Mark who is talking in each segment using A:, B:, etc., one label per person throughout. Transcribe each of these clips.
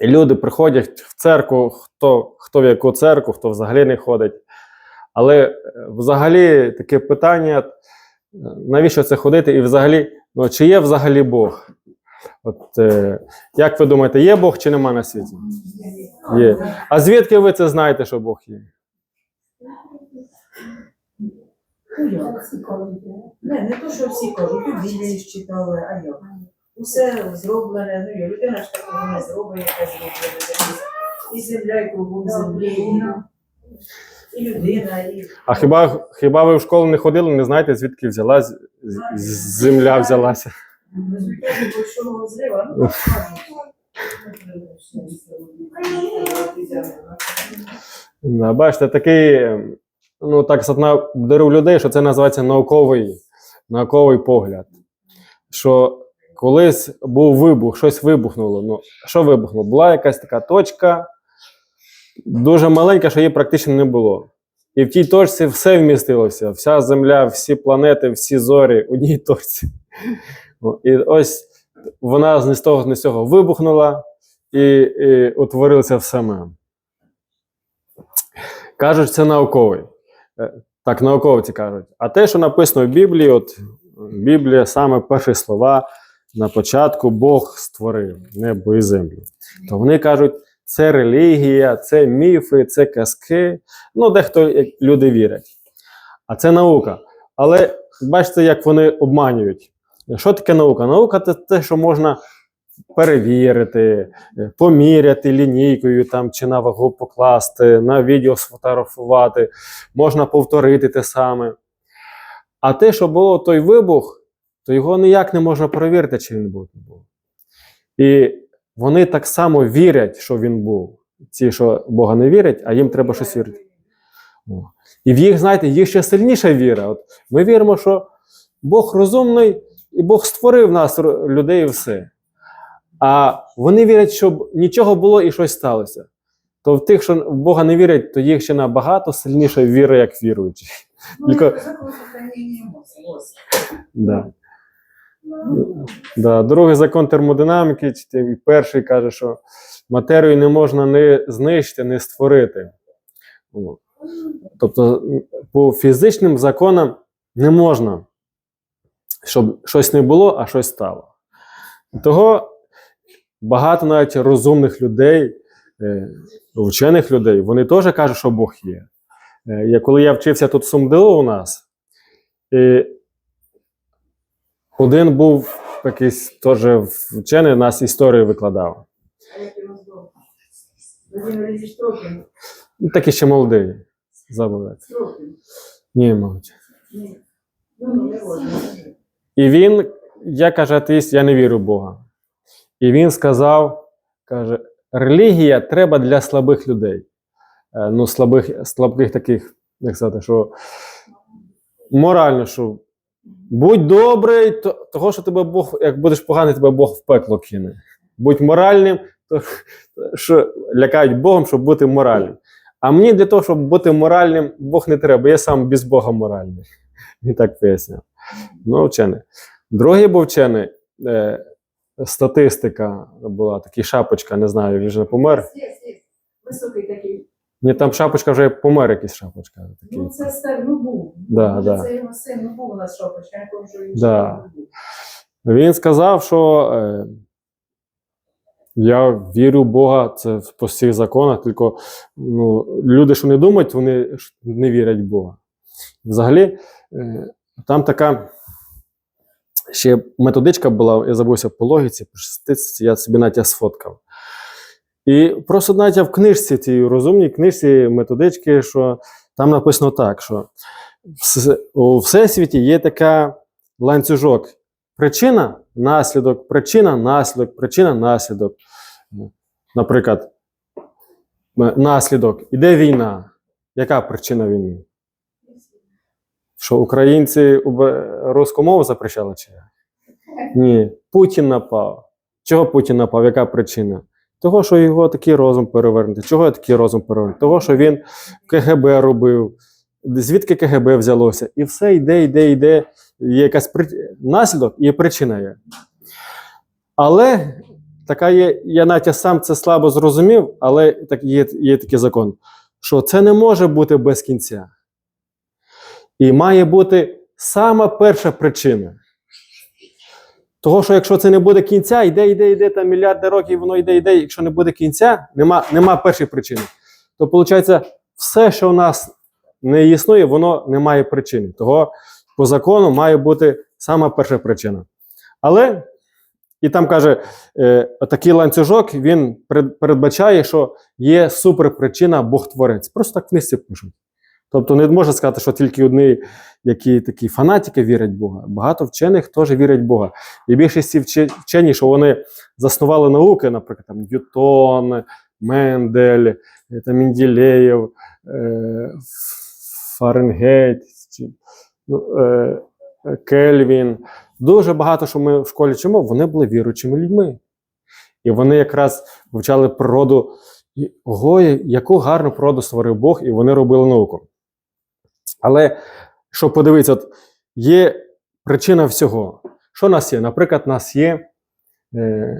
A: І люди приходять в церкву, хто, хто в яку церкву, хто взагалі не ходить. Але е, взагалі таке питання: е, навіщо це ходити? І взагалі, ну, чи є взагалі Бог? От, е, як ви думаєте, є Бог чи нема на світі? Є. А звідки ви це знаєте, що Бог є?
B: Не, не то, що всі кажуть, тут Біблії ж читали, а як? Усе зроблене, ну, я людина ж такого не зробить, яке зроблене. І земля, і кругом землі, і, і людина, і
A: А хіба, хіба ви в школу не ходили, не знаєте, звідки взялась з- з- земля взялася?
B: в результаті большого злива, ну.
A: Да, бачите, такий, ем, ну так сатна обдарив людей, що це називається науковий, науковий погляд. Що колись був вибух, щось вибухнуло. Ну, що вибухнуло? Була якась така точка, дуже маленька, що її практично не було. І в тій точці все вмістилося. Вся земля, всі планети, всі зорі в одній точці. О, І ось вона з того, з цього вибухнула і, і утворилося все саме. Кажуть, це науковий. Е, Так, науковці кажуть. А те, що написано в Біблії, от Біблія, саме перші слова на початку Бог створив небо і землю. То вони кажуть, це релігія, це міфи, це казки. Ну, дехто люди вірять. А це наука. Але бачите, як вони обманюють. Що таке наука? Наука це те, що можна перевірити, поміряти лінійкою там, чи на вагу покласти, на відео сфотографувати, можна повторити те саме. А те, що було той вибух, то його ніяк не можна перевірити, чи він був. І вони так само вірять, що він був. Ті, що Бога не вірять, а їм треба щось вірити. О. І в їх, знаєте, їх ще сильніша віра. От ми віримо, що Бог розумний і Бог створив нас, людей, і все. А вони вірять, щоб нічого було і щось сталося. То в тих, що в Бога не вірять, то їх ще набагато сильніша віра, як віруючі. Тільки- Да. Да. Другий закон термодинаміки, перший каже, що матерію не можна не знищити, не створити. Тобто, по фізичним законам не можна, щоб щось не було, а щось стало. Того багато навіть розумних людей, е, вчених людей, вони теж кажуть, що Бог є. Е, Я, коли я вчився тут в СумДО у нас, і один був якийсь теж вчений, нас історію викладав. Ну, Такий ще молодий. Забув.
B: Трохим.
A: Ні, мабуть. І він, я каже, атеїст, я не вірю в Бога. І він сказав: каже, релігія треба для слабих людей. Е, Ну, слабих, слабких таких, як сказати, що морально, що будь добрий, то, того, що тебе Бог, як будеш поганий, тебе Бог в пекло кине. Будь моральним, то що лякають Богом, щоб бути моральним. А мені для того, щоб бути моральним, Бог не треба, я сам без Бога моральний. Він так пояснив. Ну, вчений. Другий був вчений, е, статистика була, такий шапочка, не знаю, він вже не помер.
B: Є, є. Високий такий.
A: Ні, там шапочка вже помер якийсь шапочка. Такий.
B: Ну, це стар, ну був.
A: Да,
B: Може,
A: да.
B: Це його син, ну був у нас шопочка, я він
A: Да. Він сказав, що е, я вірю в Бога, це по всіх законах, тільки ну, люди, що не думають, вони не вірять в Бога. Взагалі, е, там така ще методичка була, я забувся по логіці, по статистиці, я собі навіть я сфоткав. І просто навіть в книжці, цій розумній книжці методички, що там написано так, що у всесвіті є така ланцюжок. Причина, наслідок, причина, наслідок, причина, наслідок. Наприклад, наслідок. Іде війна. Яка причина війни? Що українці русську мову запрещали чи? Ні. Путін напав. Чого Путін напав? Яка причина? Того, що його такий розум перевернутий. Чого я такий розум перевернутий? Того, що він КГБ робив. Звідки КГБ взялося? І все йде, йде, йде. Є якась при... наслідок і причина є. Але така є, я навіть сам це слабо зрозумів, але так, є, є такий закон, що це не може бути без кінця. І має бути сама перша причина. Того, що якщо це не буде кінця, йде, йде, йде, там мільярди років, воно йде, йде. Якщо не буде кінця, нема, нема першої причини. То виходить, все, що у нас не існує, воно не має причини. Того по закону має бути сама перша причина. Але, і там каже, е, такий ланцюжок він перед- передбачає, що є суперпричина Бог-творець. Просто так в книжці пишуть. Тобто не можна сказати, що тільки одні, які такі фанатики вірять в Бога. Багато вчених теж вірять в Бога. І більшість вчені, що вони заснували науки, наприклад, там Ньютон, Мендель, е, там Менділеєв, е, Фаренгейт, ну, е, е, Кельвін. Дуже багато, що ми в школі чимо, вони були віруючими людьми. І вони якраз вивчали природу. І, ого, яку гарну природу створив Бог, і вони робили науку. Але що подивитися, от є причина всього. Що в нас є? Наприклад, у нас є е,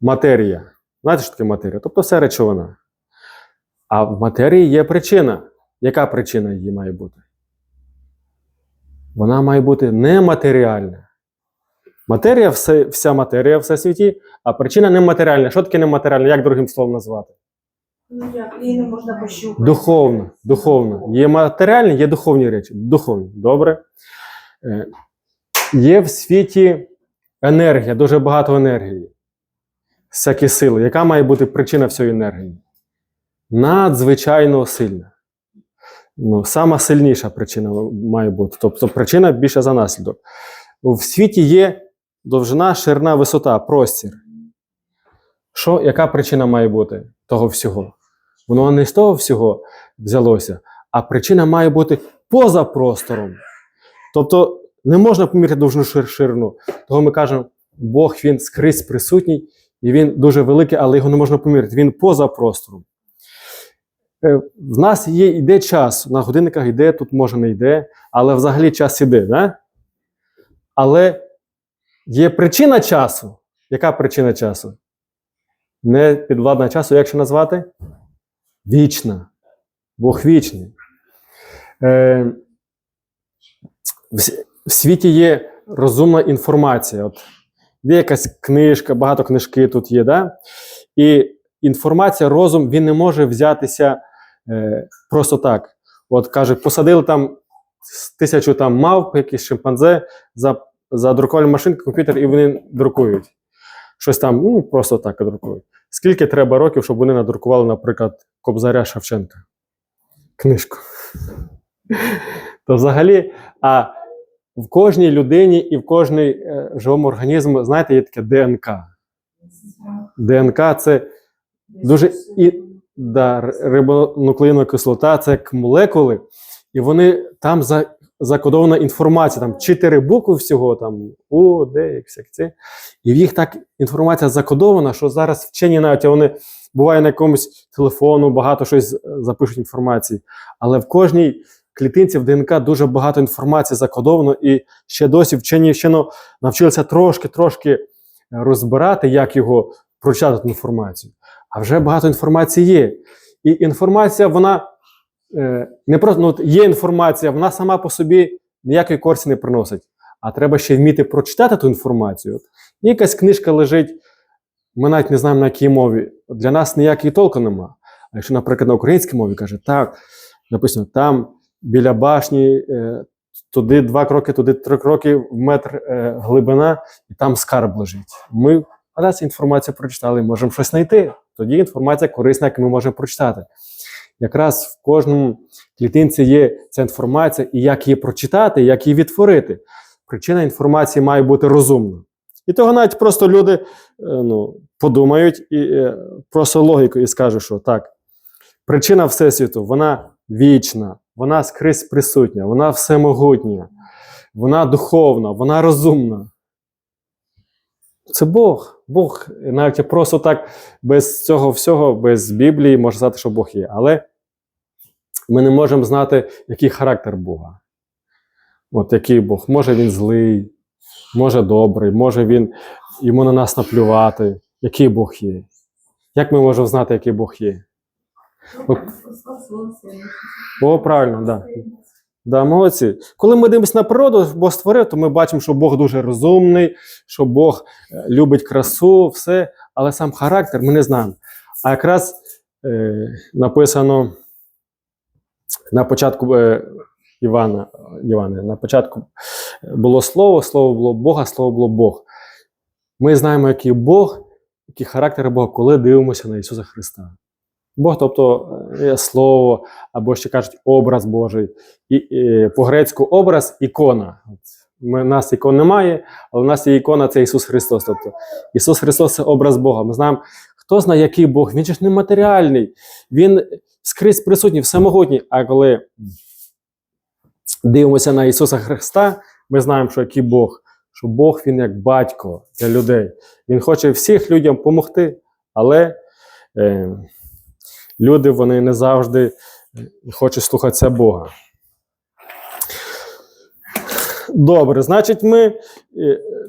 A: матерія. Знаєте, що таке матерія? Тобто все речовина. А в матерії є причина. Яка причина її має бути? Вона має бути нематеріальна. Матерія, все, вся матерія в всесвіті, а причина нематеріальна. Що таке нематеріальна? Як другим словом назвати?
B: Ну як, її не можна пощупати.
A: Духовно, духовно. Є матеріальні, є духовні речі. Духовні. Добре. Е, Є в світі енергія, дуже багато енергії. Всякі сили. Яка має бути причина всієї енергії? Надзвичайно сильна. Ну, сама сильніша причина має бути. Тобто причина більше за наслідок. В світі є довжина, ширина, висота, простір. Що, яка причина має бути того всього? Воно не з того всього взялося, а причина має бути поза простором. Тобто не можна поміряти довжину шир- ширину. Того ми кажемо, Бог він скрізь присутній, і він дуже великий, але його не можна поміряти. Він поза простором. Е, В нас є йде час, на годинниках йде, тут може не йде, але взагалі час іде. Да? Але є причина часу. Яка причина часу? Не підвладна часу, як ще назвати? Вічна. Бог вічний. Е, в, світі є розумна інформація. От, є якась книжка, багато книжки тут є, да? і інформація, розум, він не може взятися е, просто так. От каже, посадили там тисячу там мавп, якісь шимпанзе, за, задрукували машинку, комп'ютер, і вони друкують. Щось там, ну, просто так друкують. Скільки треба років, щоб вони надрукували, наприклад, Кобзаря Шевченка? Книжку. То взагалі, а в кожній людині і в кожній е, живому організмі, знаєте, є таке ДНК. ДНК це дуже і, да, р- рибонуклеїнова кислота, це як молекули, і вони там за, закодована інформація, там чотири букви всього, там О, Д, X, це. І в їх так інформація закодована, що зараз вчені навіть вони буває на якомусь телефону, багато щось е, запишуть інформації. Але в кожній клітинці в ДНК дуже багато інформації закодовано, і ще досі вчені ще ну, навчилися трошки-трошки розбирати, як його прочитати інформацію. А вже багато інформації є. І інформація, вона е, не просто ну, є інформація, вона сама по собі ніякої користі не приносить. А треба ще вміти прочитати ту інформацію. Якась книжка лежить, ми навіть не знаємо на якій мові. Для нас ніякої толку нема. А якщо, наприклад, на українській мові каже, так, написано, там біля башні, е, туди два кроки, туди три кроки, в метр е, глибина, і там скарб лежить. Ми але цю інформацію прочитали, можемо щось знайти. Тоді інформація корисна, яку ми можемо прочитати. Якраз в кожному клітинці є ця інформація, і як її прочитати, як її відтворити. Причина інформації має бути розумна. І того навіть просто люди е, ну, подумають і е, просто логікою і скажуть, що так, причина Всесвіту, вона вічна, вона скрізь присутня, вона всемогутня, вона духовна, вона розумна. Це Бог. Бог навіть просто так без цього всього, без Біблії, можна сказати, що Бог є. Але ми не можемо знати, який характер Бога. От який Бог. Може він злий, може добрий, може він йому на нас наплювати. який Бог є. Як ми можемо знати, який Бог є? О, правильно, так. Да. Да, молодці. Коли ми дивимося на природу, Бог створив, то ми бачимо, що Бог дуже розумний, що Бог е, любить красу, все, але сам характер ми не знаємо. А якраз е, написано на початку е, Івана, Івана, на початку було слово, слово було Бога, слово було Бог. Ми знаємо, який Бог, який характер Бога, коли дивимося на Ісуса Христа. Бог, тобто е, слово, або ще кажуть, образ Божий. І, і, по-грецьку образ ікона. Ми, нас ікон немає, але у нас є ікона це Ісус Христос. Тобто Ісус Христос це образ Бога. Ми знаємо, хто знає, який Бог. Він ж нематеріальний, Він скрізь присутній, всемогутній. А коли дивимося на Ісуса Христа, ми знаємо, що який Бог, що Бог Він як батько для людей. Він хоче всіх людям допомогти, але е, люди вони не завжди е, хочуть слухатися Бога. Добре, значить, ми е,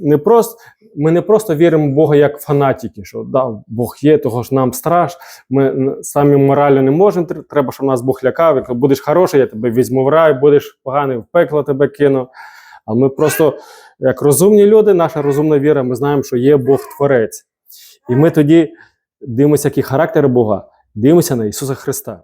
A: не просто, ми не просто віримо в Бога як фанатики, що да, Бог є, того ж нам страш. Ми самі морально не можемо. Треба, щоб нас Бог лякав. Якщо будеш хороший, я тебе візьму в рай, будеш поганий, в пекло тебе кину. А ми просто, як розумні люди, наша розумна віра, ми знаємо, що є Бог Творець. І ми тоді дивимося, який характер Бога, дивимося на Ісуса Христа.